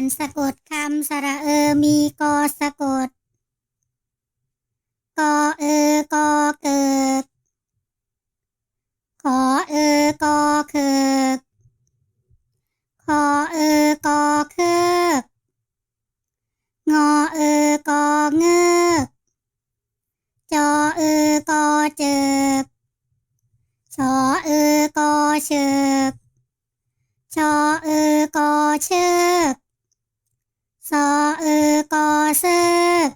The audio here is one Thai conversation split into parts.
านสะกดคำสระเออมีกอสะกด กอเออกอเกิกขอเออกอเคิกขอเออกอเคิกงอเออกอเงกจอเออกอเจิกชอเออกอเชิกชอเออกอเชิก ซอเออกอเซก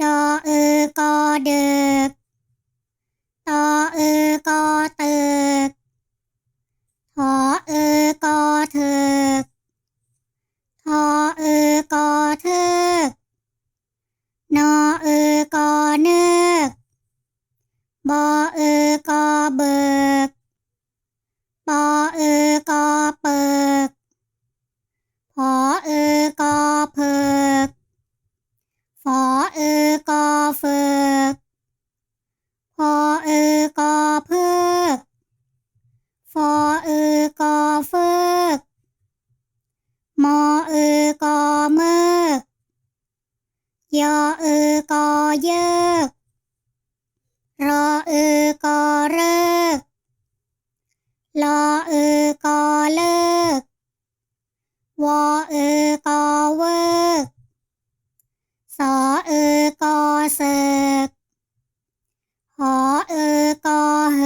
ดอเออกอเดึกตอเออกอเตึกทอเออกอเถึกทอเออกอเทึกนอเออกอนึกบอเออกอเบิกปอเออกอเปิก เอกอเมื่อยอเอกอเยอกรอเอกอเลิกลอเอกอเลิกวอเอกอเวิกสอเอกอเสกหอเอกอเฮ